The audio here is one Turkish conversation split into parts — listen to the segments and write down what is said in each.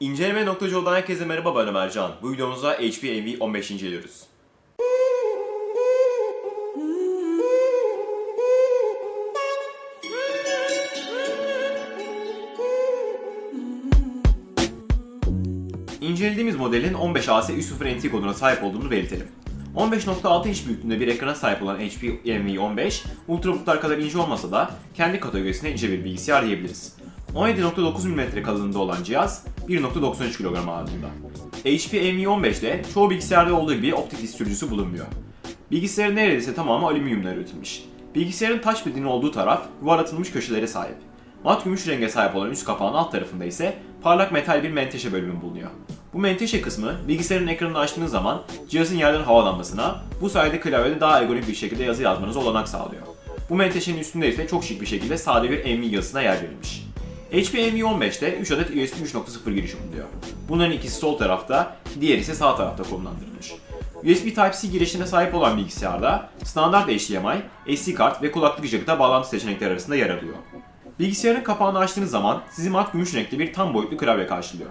İnceleme olan herkese merhaba ben Ömer Can. Bu videomuzda HP Envy 15 inceliyoruz. İncelediğimiz modelin 15AS30 NT koduna sahip olduğunu belirtelim. 15.6 inç büyüklüğünde bir ekrana sahip olan HP Envy 15, ultrabooklar kadar ince olmasa da kendi kategorisine ince bir bilgisayar diyebiliriz. 17.9 mm kalınlığında olan cihaz 1.93 kilogram ağırlığında. HP Envy 15'te çoğu bilgisayarda olduğu gibi optik disk sürücüsü bulunmuyor. Bilgisayarın neredeyse tamamı alüminyumdan üretilmiş. Bilgisayarın touchpad'inin olduğu taraf yuvarlatılmış köşelere sahip. Mat gümüş renge sahip olan üst kapağın alt tarafında ise parlak metal bir menteşe bölümü bulunuyor. Bu menteşe kısmı bilgisayarın ekranını açtığınız zaman cihazın yerden havalanmasına, bu sayede klavyede daha ergonomik bir şekilde yazı yazmanıza olanak sağlıyor. Bu menteşenin üstünde ise çok şık bir şekilde sade bir NV yazısına yer verilmiş. HP Envy 15'te 3 adet USB 3.0 girişi bulunuyor. Bunların ikisi sol tarafta, diğeri ise sağ tarafta konumlandırılmış. USB Type-C girişine sahip olan bilgisayarda standart HDMI, SD kart ve kulaklık jack'ta bağlantı seçenekleri arasında yer alıyor. Bilgisayarın kapağını açtığınız zaman sizi mat gümüş renkli bir tam boyutlu klavye karşılıyor.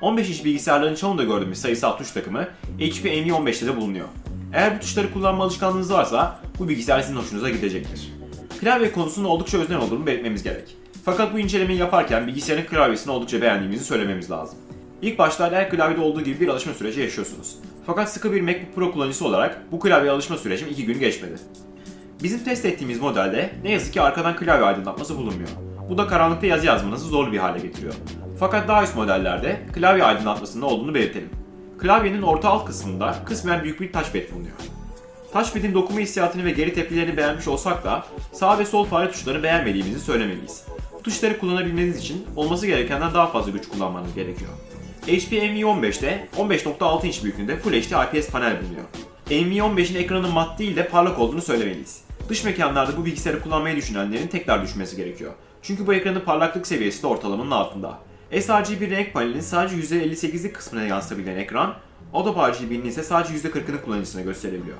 15 inç bilgisayarların çoğunda gördüğümüz sayısal tuş takımı HP Envy 15'te de bulunuyor. Eğer bu tuşları kullanma alışkanlığınız varsa bu bilgisayar sizin hoşunuza gidecektir. Klavye konusunda oldukça öznel olduğunu belirtmemiz gerek. Fakat bu incelemeyi yaparken bilgisayarın klavyesini oldukça beğendiğimizi söylememiz lazım. İlk başta her klavyede olduğu gibi bir alışma süreci yaşıyorsunuz. Fakat sıkı bir MacBook Pro kullanıcısı olarak bu klavyeye alışma sürecim 2 gün geçmedi. Bizim test ettiğimiz modelde ne yazık ki arkadan klavye aydınlatması bulunmuyor. Bu da karanlıkta yazı yazmanızı zorlu bir hale getiriyor. Fakat daha üst modellerde klavye aydınlatmasının olduğunu belirtelim. Klavyenin orta alt kısmında kısmen büyük bir touchpad bulunuyor. Touchpad'in dokunma hissiyatını ve geri tepkilerini beğenmiş olsak da sağ ve sol fare tuşlarını beğenmediğimizi söylemeliyiz. Tuşları kullanabilmeniz için olması gerekenden daha fazla güç kullanmanız gerekiyor. HP Envy 15'te 15.6 inç büyüklüğünde Full HD IPS panel bulunuyor. Envy 15'in ekranının mat değil de parlak olduğunu söylemeliyiz. Dış mekanlarda bu bilgisayarı kullanmayı düşünenlerin tekrar düşünmesi gerekiyor. Çünkü bu ekranın parlaklık seviyesi de ortalamanın altında. sRGB renk panelinin sadece %58'lik kısmına yansıtabilen ekran, Adobe RGB'nin ise sadece %40'ını kullanıcısına gösterebiliyor.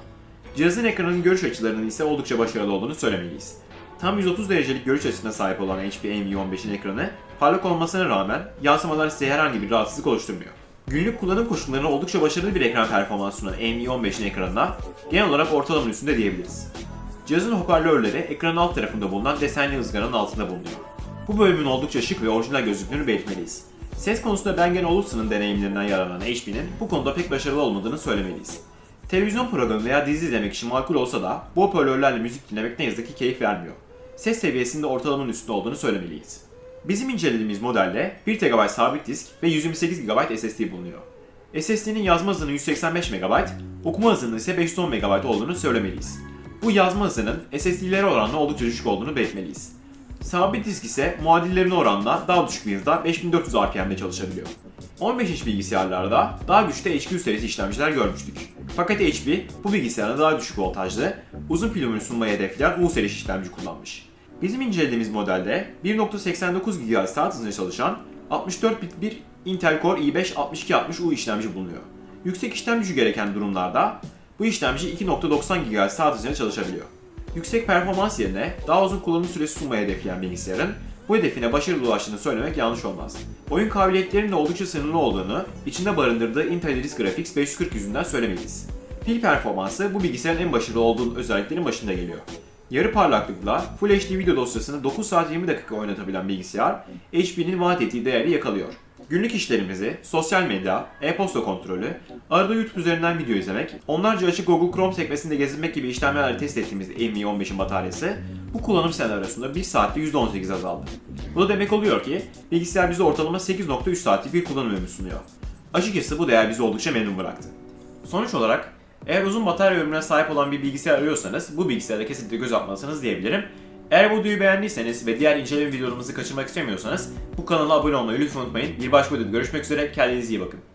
Cihazın ekranının görüş açılarının ise oldukça başarılı olduğunu söylemeliyiz. Tam 130 derecelik görüş açısına sahip olan HP Envy 15'in ekranı parlak olmasına rağmen yansımalar size herhangi bir rahatsızlık oluşturmuyor. Günlük kullanım koşullarına oldukça başarılı bir ekran performansı sunan Envy 15'in ekranına genel olarak ortalamanın üstünde diyebiliriz. Cihazın hoparlörleri ekranın alt tarafında bulunan desenli ızgaranın altında bulunuyor. Bu bölümün oldukça şık ve orijinal gözüktüğünü belirtmeliyiz. Ses konusunda Bang Olufsen'ın deneyimlerinden yararlanan HP'nin bu konuda pek başarılı olmadığını söylemeliyiz. Televizyon programı veya dizi izlemek için makul olsa da bu hoparlörlerle müzik dinlemek ne yazık ki keyif vermiyor. Ses seviyesinde ortalamanın üstünde olduğunu söylemeliyiz. Bizim incelediğimiz modelde 1 TB sabit disk ve 128 GB SSD bulunuyor. SSD'nin yazma hızının 185 MB, okuma hızının ise 510 MB olduğunu söylemeliyiz. Bu yazma hızının SSD'lere oranla oldukça düşük olduğunu belirtmeliyiz. Sabit disk ise muadillerine oranla daha düşük bir hızda 5400 RPM'de çalışabiliyor. 15 inç bilgisayarlarda daha güçlü HQ serisi işlemciler görmüştük. Fakat HP bu bilgisayarda daha düşük voltajlı, uzun pil ömrü sunmayı hedefleyen U serisi işlemci kullanmış. Bizim incelediğimiz modelde 1.89 GHz saat hızında çalışan 64 bit bir Intel Core i5-6260U işlemci bulunuyor. Yüksek işlem gücü gereken durumlarda bu işlemci 2.90 GHz saat hızında çalışabiliyor. Yüksek performans yerine daha uzun kullanım süresi sunmayı hedefleyen bilgisayarın bu hedefine başarılı ulaştığını söylemek yanlış olmaz. Oyun kabiliyetlerinin oldukça sınırlı olduğunu içinde barındırdığı Intel Iris Graphics 540 yüzünden söylemeliyiz. Pil performansı bu bilgisayarın en başarılı olduğu özelliklerin başında geliyor. Yarı parlaklıkla Full HD video dosyasını 9 saat 20 dakika oynatabilen bilgisayar HP'nin vaat ettiği değeri yakalıyor. Günlük işlerimizi, sosyal medya, e-posta kontrolü, arada YouTube üzerinden video izlemek, onlarca açık Google Chrome sekmesinde gezinmek gibi işlemlerle test ettiğimiz Envy 15'in bataryası bu kullanım senaryosunda 1 saatte %18 azaldı. Bu da demek oluyor ki bilgisayar bize ortalama 8.3 saatlik bir kullanım ömrü sunuyor. Açıkçası bu değer bizi oldukça memnun bıraktı. Sonuç olarak eğer uzun batarya ömrüne sahip olan bir bilgisayar arıyorsanız bu bilgisayara kesinlikle göz atmalısınız diyebilirim. Eğer bu videoyu beğendiyseniz ve diğer inceleme videolarımızı kaçırmak istemiyorsanız bu kanala abone olmayı lütfen unutmayın. Bir başka videoda görüşmek üzere. Kendinize iyi bakın.